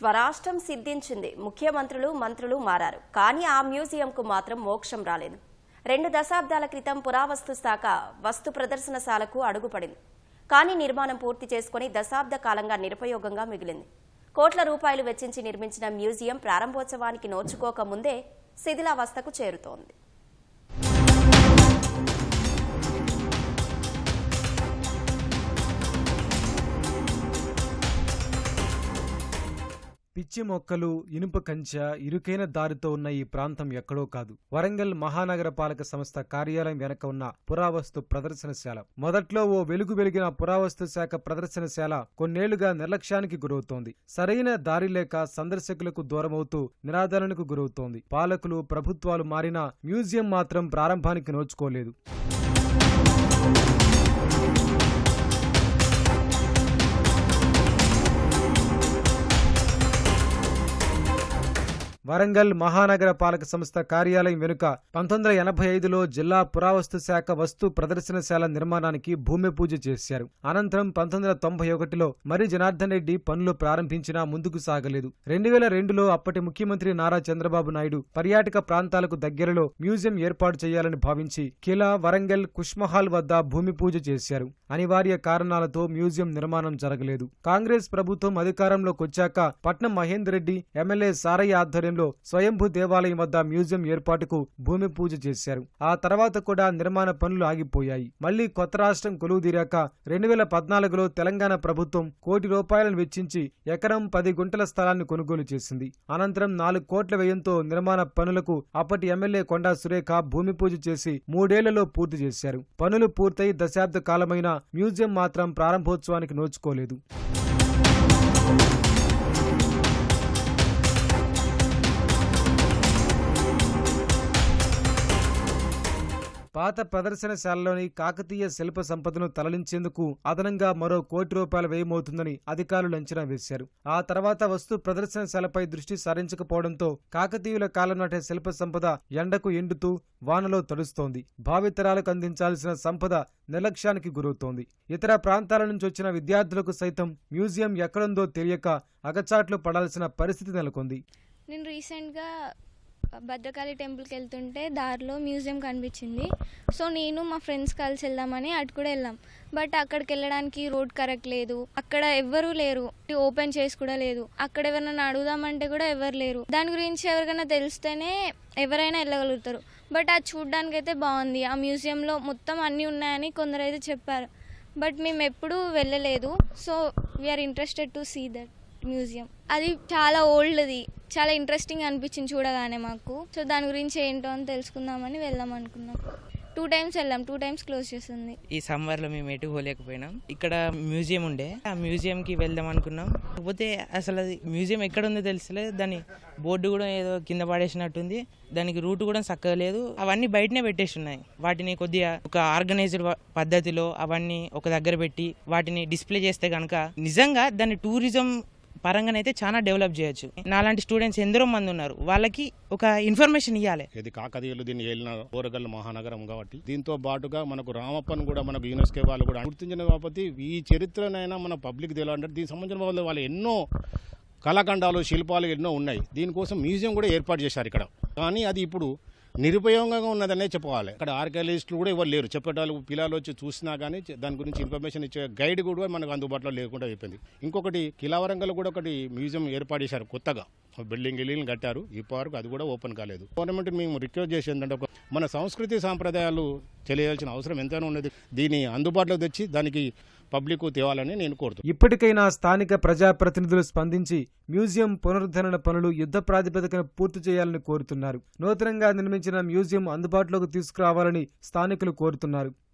స్వరాష్ట్రం సిద్ధించింది. ముఖ్యమంత్రులు మంత్రులు మారారు. కానీ ఆ మ్యూజియంకు మాత్రం మోక్షం రాలేదు. రెండు దశాబ్దాల క్రితం పురావస్తు శాఖ వస్తు ప్రదర్శనశాలకు అడుగుపడింది. కానీ నిర్మాణం పూర్తి చేసుకుని దశాబ్ద కాలంగా నిరుపయోగంగా మిగిలింది. కోట్ల రూపాయలు వెచ్చించి నిర్మించిన మ్యూజియం ప్రారంభోత్సవానికి నోచుకోక ముందే శిథిలావస్థకు చేరుతోంది. పిచ్చి మొక్కలు ఇనుప కంచె ఇరుకైన దారితో ఉన్న ఈ ప్రాంతం ఎక్కడో కాదు. వరంగల్ మహానగర పాలక సంస్థ కార్యాలయం వెనక ఉన్న పురావస్తు ప్రదర్శనశాల. మొదట్లో ఓ వెలుగు వెలిగిన పురావస్తు శాఖ ప్రదర్శనశాల కొన్నేళ్ళుగా నిర్లక్ష్యానికి గురవుతోంది. సరైన దారి లేక సందర్శకులకు దూరమవుతూ నిరాదరణకు గురవుతోంది. పాలకులు ప్రభుత్వాలు మారినా మ్యూజియం మాత్రం ప్రారంభానికి నోచుకోలేదు. వరంగల్ మహానగర పాలక సంస్థ కార్యాలయం వెనుక పంతొమ్మిది వందల ఎనభై ఐదులో జిల్లా పురావస్తు శాఖ వస్తు ప్రదర్శనశాల నిర్మాణానికి భూమి పూజ చేశారు. అనంతరం పంతొమ్మిది వందల తొంభై ఒకటిలో మరి జనార్దన్ రెడ్డి పనులు ప్రారంభించినా ముందుకు సాగలేదు. రెండు వేల రెండులో అప్పటి ముఖ్యమంత్రి నారా చంద్రబాబు నాయుడు పర్యాటక ప్రాంతాలకు దగ్గరలో మ్యూజియం ఏర్పాటు చేయాలని భావించి కిలా వరంగల్ కుష్మహాల్ వద్ద భూమి పూజ చేశారు. అనివార్య కారణాలతో మ్యూజియం నిర్మాణం జరగలేదు. కాంగ్రెస్ ప్రభుత్వం అధికారంలోకి వచ్చాక పట్నం మహేందర్ రెడ్డి ఎమ్మెల్యే సారయ్య ఆధ్వర్యంలో స్వయంభూ దేవాలయం వద్ద మ్యూజియం ఏర్పాటుకు భూమి పూజ చేశారు. ఆ తర్వాత కూడా నిర్మాణ పనులు ఆగిపోయాయి. మళ్ళీ కొత్త రాష్ట్రం కొలువుదీరాక రెండు వేల పద్నాలుగులో తెలంగాణ ప్రభుత్వం కోటి రూపాయలను వెచ్చించి ఎకరం పది గుంటల స్థలాన్ని కొనుగోలు చేసింది. అనంతరం నాలుగు కోట్ల వ్యయంతో నిర్మాణ పనులకు అప్పటి ఎమ్మెల్యే కొండా సురేఖ భూమి పూజ చేసి మూడేళ్ళలో పూర్తి చేశారు. పనులు పూర్తయి దశాబ్ద కాలమైన మ్యూజియం మాత్రం ప్రారంభోత్సవానికి నోచుకోలేదు. పాత ప్రదర్శనశాలలోని కాకతీయ శిల్ప సంపదను తరలించేందుకు అదనంగా మరో కోటి రూపాయల వ్యయమవుతుందని అధికారులు అంచనా వేశారు. ఆ తర్వాత వస్తు ప్రదర్శనశాలపై దృష్టి సారించకపోవడంతో కాకతీయుల కాలం నాటి శిల్ప సంపద ఎండకు ఎండుతూ వానలో తడుస్తోంది. భావితరాలకు అందించాల్సిన సంపద నిర్లక్ష్యానికి గురవుతోంది. ఇతర ప్రాంతాల నుంచి వచ్చిన విద్యార్థులకు సైతం మ్యూజియం ఎక్కడుందో తెలియక అగచాట్లు పడాల్సిన పరిస్థితి నెలకొంది. నేను రీసెంట్గా భద్రకాళి టెంపుల్కి వెళ్తుంటే దారిలో మ్యూజియం కనిపించింది. సో నేను మా ఫ్రెండ్స్ కలిసి వెళ్దామని అటు కూడా వెళ్ళాం. బట్ అక్కడికి వెళ్ళడానికి రోడ్ కరెక్ట్ లేదు. అక్కడ ఎవ్వరూ లేరు. ఓపెన్ చేసి కూడా లేదు. అక్కడ ఎవరైనా అడుగుదామంటే కూడా ఎవరు లేరు. దాని గురించి ఎవరికైనా తెలిస్తేనే ఎవరైనా వెళ్ళగలుగుతారు. బట్ అది చూడడానికి అయితే బాగుంది. ఆ మ్యూజియంలో మొత్తం అన్నీ ఉన్నాయని కొందరు అయితే చెప్పారు. బట్ మేము ఎప్పుడూ వెళ్ళలేదు. So we're interested to see that museum. అది చాలా ఓల్డ్ది. చాలా ఇంట్రెస్టింగ్ అనిపించింది చూడగానే మాకు. సో దాని గురించి ఏంటో అని తెలుసుకుందామని వెళ్దాం అనుకున్నాం. టూ టైమ్స్ వెళ్ళాం. టూ టైమ్స్ క్లోజ్ చేస్తుంది ఈ సమ్మర్లో మేము ఎటు పోలేకపోయినాం. ఇక్కడ మ్యూజియం ఉండే. ఆ మ్యూజియంకి వెళ్దాం అనుకున్నాం. కాకపోతే అసలు అది మ్యూజియం ఎక్కడ ఉందో తెలుసలేదు దాని బోర్డు కూడా ఏదో కింద పడేసినట్టుంది. దానికి రూట్ కూడా చక్కగా లేదు. అవన్నీ బయటనే పెట్టేసి ఉన్నాయి. వాటిని కొద్దిగా ఒక ఆర్గనైజ్డ్ పద్ధతిలో అవన్నీ ఒక దగ్గర పెట్టి వాటిని డిస్ప్లే చేస్తే కనుక నిజంగా దాని టూరిజం పరంగానైతే చాలా డెవలప్ చేయొచ్చు. నాలాంటి స్టూడెంట్స్ ఎందరో మంది ఉన్నారు. వాళ్ళకి ఒక ఇన్ఫర్మేషన్ ఇవ్వాలి ఇది కాకతీయులు దీన్ని ఏలిన ఓరగల్ మహానగరం కాబట్టి దీంతో పాటుగా మనకు రామప్పను కూడా మనకు యూనెస్కే వాళ్ళు కూడా గుర్తించిన కాబట్టి ఈ చరిత్రనైనా మన పబ్లిక్ తెలియాలంటే దీనికి సంబంధించిన వాళ్ళు వాళ్ళు ఎన్నో కళాఖండాలు శిల్పాలు ఎన్నో ఉన్నాయి. దీనికోసం మ్యూజియం కూడా ఏర్పాటు చేశారు ఇక్కడ. కానీ అది ఇప్పుడు నిరుపయోగంగా ఉన్నదనే చెప్పాలి ఇక్కడ ఆర్కియాలజిస్టులు కూడా ఎవరు లేరు. చెప్పేటాలు పిల్లలు వచ్చి చూసినా కానీ దాని గురించి ఇన్ఫర్మేషన్ ఇచ్చే గైడ్ కూడా మనకు అందుబాటులో లేకుండా అయిపోయింది. ఇంకొకటి కిలావరంగల్ కూడా ఒకటి మ్యూజియం ఏర్పాటు చేశారు కొత్తగా. బిల్డింగ్ ఇల్లు కట్టారు. ఈ పార్క్ అది కూడా ఓపెన్ కాలేదు. గవర్నమెంట్ మేము రిక్వెస్ట్ చేసి ఏంటంటే మన సంస్కృతి సాంప్రదాయాలు తెలియాల్సిన అవసరం ఎంతైనా ఉన్నది. దీన్ని అందుబాటులోకి తెచ్చి దానికి పబ్లిక్ తేవాలని నేను కోరుతున్నాను ఇప్పటికైనా స్థానిక ప్రజాప్రతినిధులు స్పందించి మ్యూజియం పునరుద్ధరణ పనులు యుద్ధ ప్రాతిపదికన పూర్తి చేయాలని కోరుతున్నారు. నూతనంగా నిర్మించిన మ్యూజియం అందుబాటులోకి తీసుకురావాలని స్థానికులు కోరుతున్నారు.